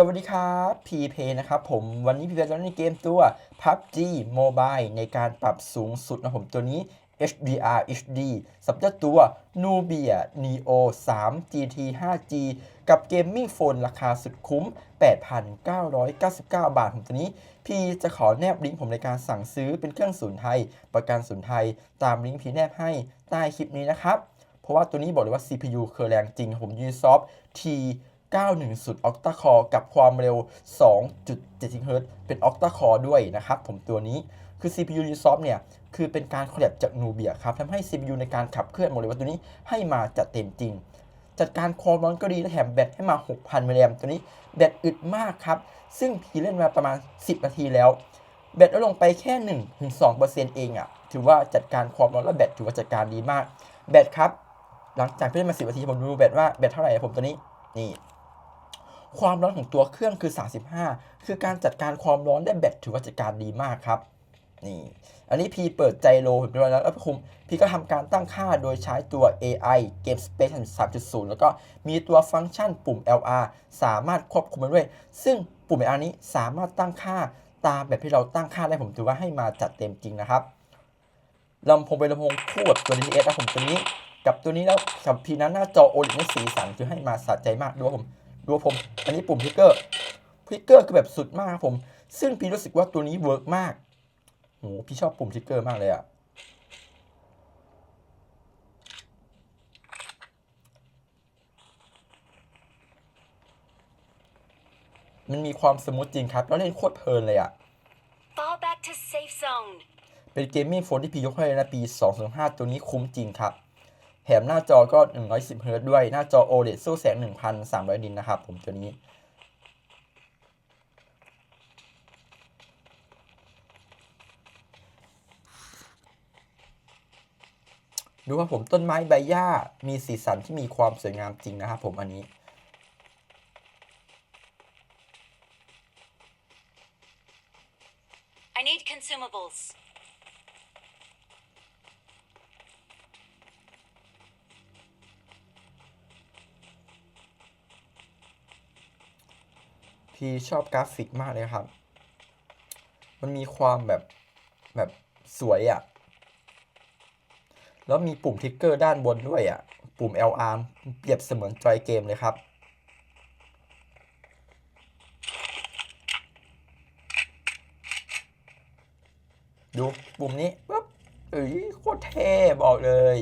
สวัสดีครับพีเพนะครับผมวันนี้พีเพจะเล่นเกมตัว PUBG Mobile ในการปรับสูงสุดนะผมตัวนี้ HDR HD สับเจ้าตัว Nubia Neo 3 GT 5G กับเกมมิ่งโฟนราคาสุดคุ้ม 8,999 บาทผมตัวนี้ พี่จะขอแนบลิงก์ผมในการสั่งซื้อเป็นเครื่องศูนย์ไทย ประกันศูนย์ไทย ตามลิงก์พี่แนบให้ใต้คลิปนี้นะครับ เพราะว่าตัวนี้บอกเลยว่า CPU เคอร์แรงจริงผม Ubisoft T 910 Octa Core กับความเร็ว 2.7 GHz เป็น Octa Core ด้วยนะครับผมตัวนี้คือ CPU Ubisoft เนี่ย คือเป็นการคอลแลบจาก Nubia ครับทำให้ CPU ในการขับเคลื่อนบอกเลว่าตัวนี้ให้มาจัดเต็มจริง จัดการความร้อนก็ดีและแถมแบตให้มา 6,000มิลลิแอมตัวนี้แบตอึดมากครับ ซึ่งพี่เล่นมาประมาณ 10 นาทีแล้ว แบตลดลงไปแค่ 1-2%เองอะ่ะ ถือว่าจัดการความร้อนและแบตถือว่าจัดการดีมาก แบตครับ หลังจากที่เล่นมา 10 นาทีผมดูแบตว่าแบตเท่าไหร่ผมตัวนี้ นี่ ความร้อนของตัวเครื่องคือ 35 คือการจัดการความร้อนได้แบตถือว่าจัดการดีมากครับนี่อันนี้พีเปิดใจโลผมด้วยแล้วแล้วคุมพีก็ทำการตั้งค่าโดยใช้ตัว AI Game Space 3.0 แล้วก็มีตัวฟังก์ชันปุ่ม LR สามารถควบคุมมันด้วย ซึ่งปุ่ม LR นี้สามารถตั้งค่าตามแบบที่เราตั้งค่าได้ผมถือว่าให้มาจัดเต็มจริงนะครับลำโพงเป็นลำโพงคู่กับตัว DTS นะผมตัวนี้ กับตัวนี้แล้วกับพีนั้นหน้าจอ OLED ในสีสันคือให้มาสะใจมากดูว่าผม ดูว่าผม อันนี้ปุ่มพิกเกอร์พิกเกอร์คือแบบสุดมากครับผม ซึ่งพีรู้สึกว่าตัวนี้เวิร์กมากโหพี่ชอบปุ่มทริกเกอร์มากเลยอะมันมีความสมูทจริงครับ แล้วเล่นโคตรเพลินเลยอะ Fall back to safe zone. เป็นเกมมิ่งโฟนที่พี่ยกให้เลยนะปี 2005 ตัวนี้คุ้มจริงครับ แถมหน้าจอก็ 110เฮิร์ตด้วย หน้าจอ OLED สู้แสง 1,300ดินนะครับผมตัวนี้ ดูว่าผมต้นไม้ใบหญ้ามีสีสันที่มีความสวยงามจริงนะครับผมอันนี้ พี่ชอบกราฟิกมากเลยครับ มันมีความแบบแบบสวยอะ่ะ แล้วมีปุ่มทิกเกอร์ด้านบนด้วยอะ่ะ ปุ่ม LR เปรียบเสมือนจอยเกมเลยครับดูปุ่มนี้ปุ๊บเอ้ยโคตรเท่บอกเลย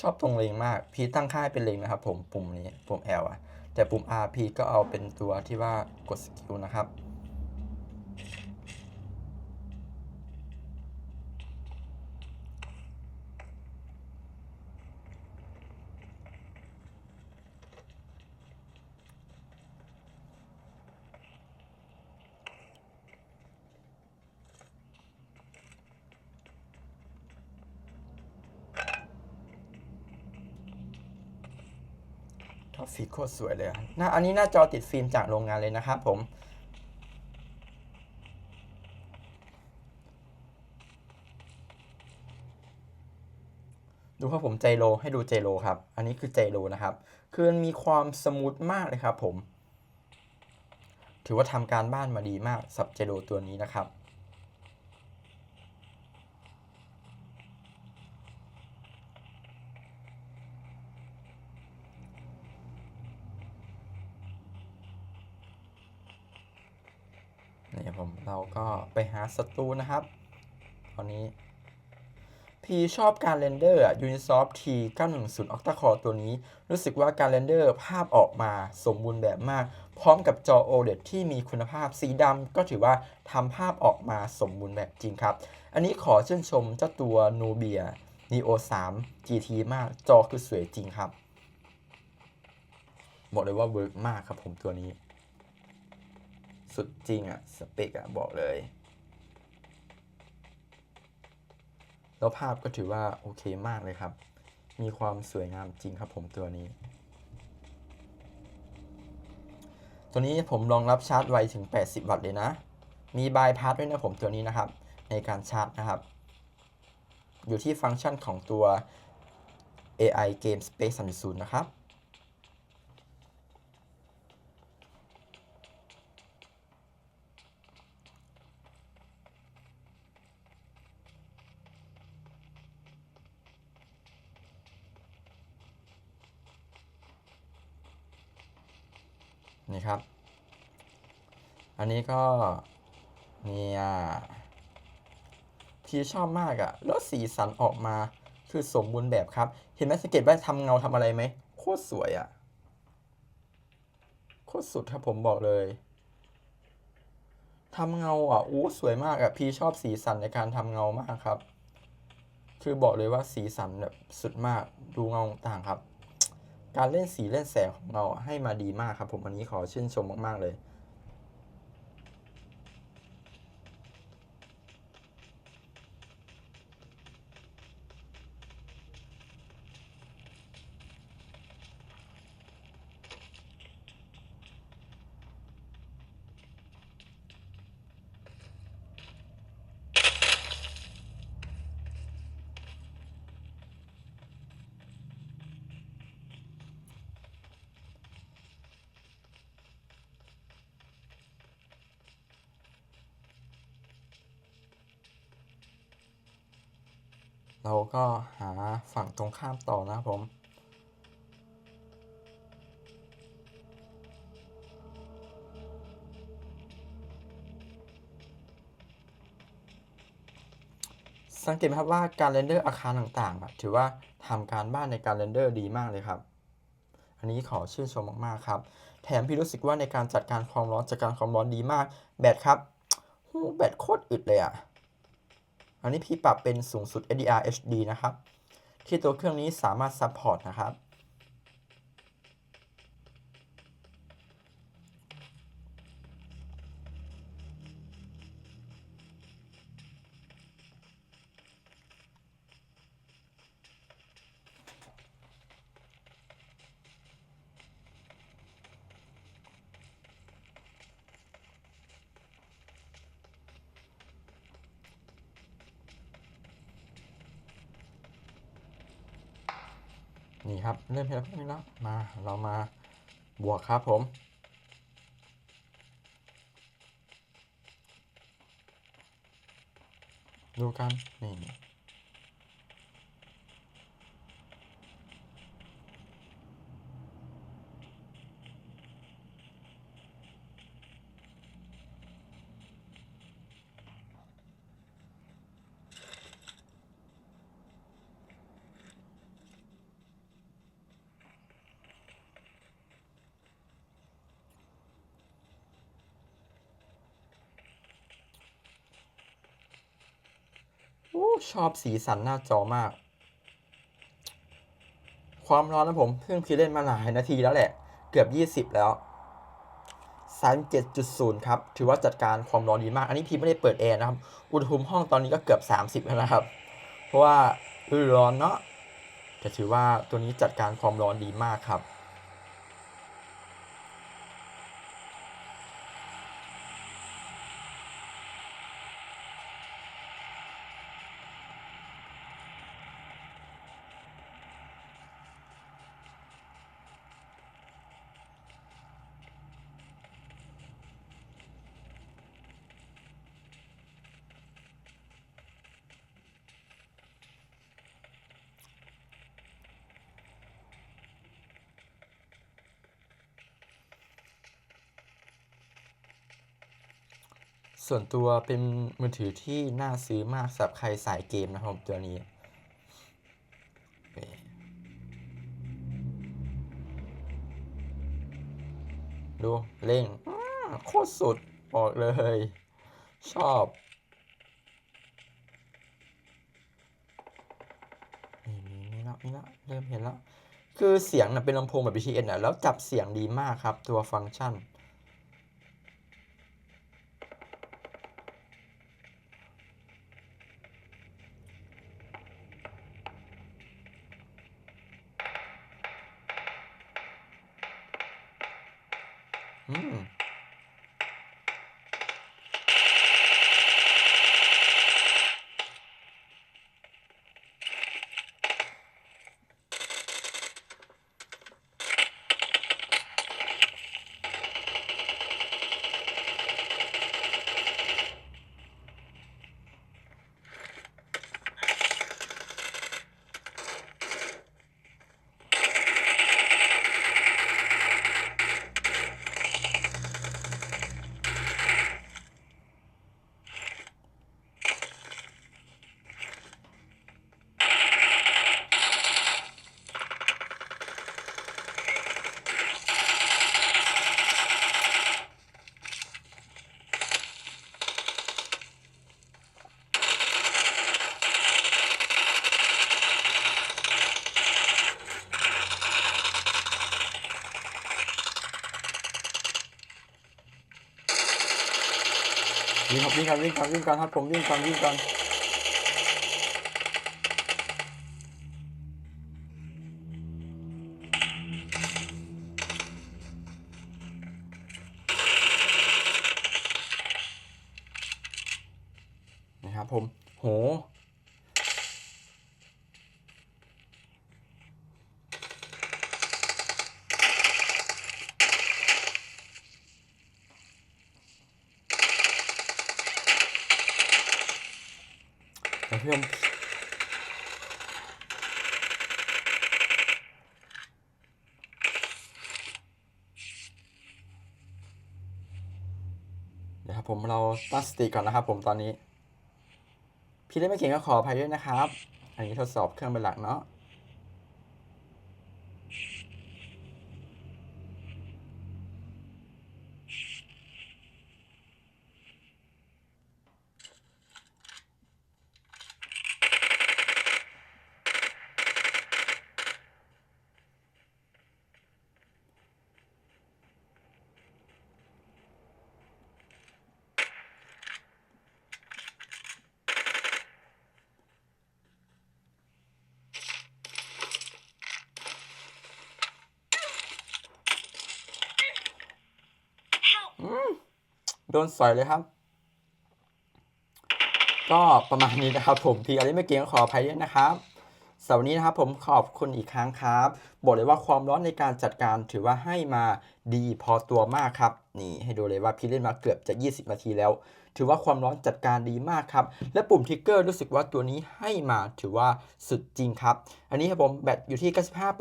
ชอบตรงเลงมาก พีตั้งค่าเป็นเลงนะครับผมปุ่มนี้ปุ่ม L อะแต่ปุ่ม R พีก็เอาเป็นตัวที่ว่ากดสกิลนะครับ ท็อปฟีโคตรสวยเลยอะหน้าอันนี้หน้าจอติดฟิล์มจากโรงงานเลยนะครับผม ดูครับผมใจโลให้ดูใจโลครับ อันนี้คือใจโลนะครับ คือมันมีความสมูทมากเลยครับผม ถือว่าทำการบ้านมาดีมากสับใจโลตัวนี้นะครับ นี่ผมเราก็ไปหาศัตรูนะครับ ตอนนี้พีชอบการเรนเดอร์อะ Unisoft T 910 Octa Core ตัวนี้ รู้สึกว่าการเรนเดอร์ภาพออกมาสมบูรณ์แบบมาก พร้อมกับจอ OLED ที่มีคุณภาพสีดำก็ถือว่าทำภาพออกมาสมบูรณ์แบบจริงครับ อันนี้ขอชื่นชมเจ้าตัว Nubia Neo 3 GT มากจอคือสวยจริงครับ บอกเลยว่าเวิร์กมากครับผมตัวนี้ สุดจริงอะสเปกอะบอกเลยแล้วภาพก็ถือว่าโอเคมากเลยครับ มีความสวยงามจริงครับผมตัวนี้ ตัวนี้ผมรองรับชาร์จไวถึง 80 วัตต์เลยนะ มีบายพาสด้วยนะผมตัวนี้นะครับ ในการชาร์จนะครับ อยู่ที่ฟังก์ชันของตัว AI Game Space 3.0 นะครับ นี่ครับ อันนี้ก็เนี่ยพี่ชอบมากอะแล้วสีสันออกมาคือสมบูรณ์แบบครับ เห็นไหมสังเกตว่าทำเงาทำอะไรไหมโคตรสวยอะโคตรสุดครับผมบอกเลยทำเงาอะอู้สวยมากอะพี่ชอบสีสันในการทำเงามากครับ คือบอกเลยว่าสีสันแบบสุดมากดูเงาต่างครับ การเล่นสีเล่นแสงของเราให้มาดีมากครับผมวันนี้ขอชื่นชมมากๆเลย เราก็หาฝั่งตรงข้ามต่อนะครับผม สังเกตไหมครับว่าการเรนเดอร์อาคารต่างๆอะถือว่าทำการบ้านในการเรนเดอร์ดีมากเลยครับ อันนี้ขอชื่นชมมากๆครับ แถมพี่รู้สึกว่าในการจัดการความร้อนจัดการความร้อนดีมาก แบตครับแบตโคตรอึดเลยอะ อันนี้พี่ปรับเป็นสูงสุด HDR HD นะครับ ที่ตัวเครื่องนี้สามารถซัพพอร์ตนะครับ นี่ครับเริ่มเห็นแล้วนี่แล้วมาเรามาบวกครับผมดูกันนี่ ชอบสีสันหน้าจอมาก ความร้อนนะผมเพิ่งพีเล่นมาหลายนาทีแล้วแหละ เกือบ 20 แล้ว 37.0 ครับ ถือว่าจัดการความร้อนดีมาก อันนี้พีไม่ได้เปิดแอร์นะครับ อุณหภูมิห้องตอนนี้ก็เกือบ 30 แล้วนะครับ เพราะว่าร้อนเนาะแต่ถือว่าตัวนี้จัดการความร้อนดีมากครับ ส่วนตัวเป็นมือถือที่น่าซื้อมากสำหรับใครสายเกมนะครับตัวนี้ ดูเร่งโคตรสุดบอกเลย ชอบนี่นี่นี่แล้วนี่แล้วเริ่มเห็นแล้ว คือเสียงนะเป็นลำโพงแบบ BTS นะแล้วจับเสียงดีมากครับตัวฟังก์ชัน อื วิ่งครับวิ่งครับวิ่งครับวิ่งก่อนครับผมวิ่งก่อนวิ่งก่อนนะครับผมโห เดี๋ยวเพื่อนเดี๋ยวครับผมเราตั้งสติก่อนนะครับผมตอนนี้ พี่เล่นไม่เก่งก็ขออภัยด้วยนะครับ อันนี้ทดสอบเครื่องเป็นหลักเนาะ ดนสอยเลยครับ ก็ประมาณนี้นะครับผมพี่อะไรไม่เก่งก็ขออภัยด้วยนะครับสำหรับวันนี้นะครับผมขอบคุณอีกครั้งครับ บอกเลยว่าความร้อนในการจัดการถือว่าให้มาดีพอตัวมากครับ นี่ให้ดูเลยว่าพี่เล่นมาเกือบจะ 20 นาทีแล้ว ถือว่าความร้อนจัดการดีมากครับ และปุ่มทริกเกอร์รู้สึกว่าตัวนี้ให้มาถือว่าสุดจริงครับ อันนี้ครับผมแบตอยู่ที่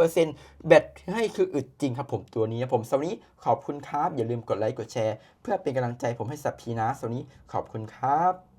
95%แบตให้คืออึดจริงครับผมตัวนี้นะผมสวันนี้ขอบคุณครับ อย่าลืมกดไลค์กดแชร์ เพื่อเป็นกำลังใจผมให้สับพีนะสวันนี้ขอบคุณครับ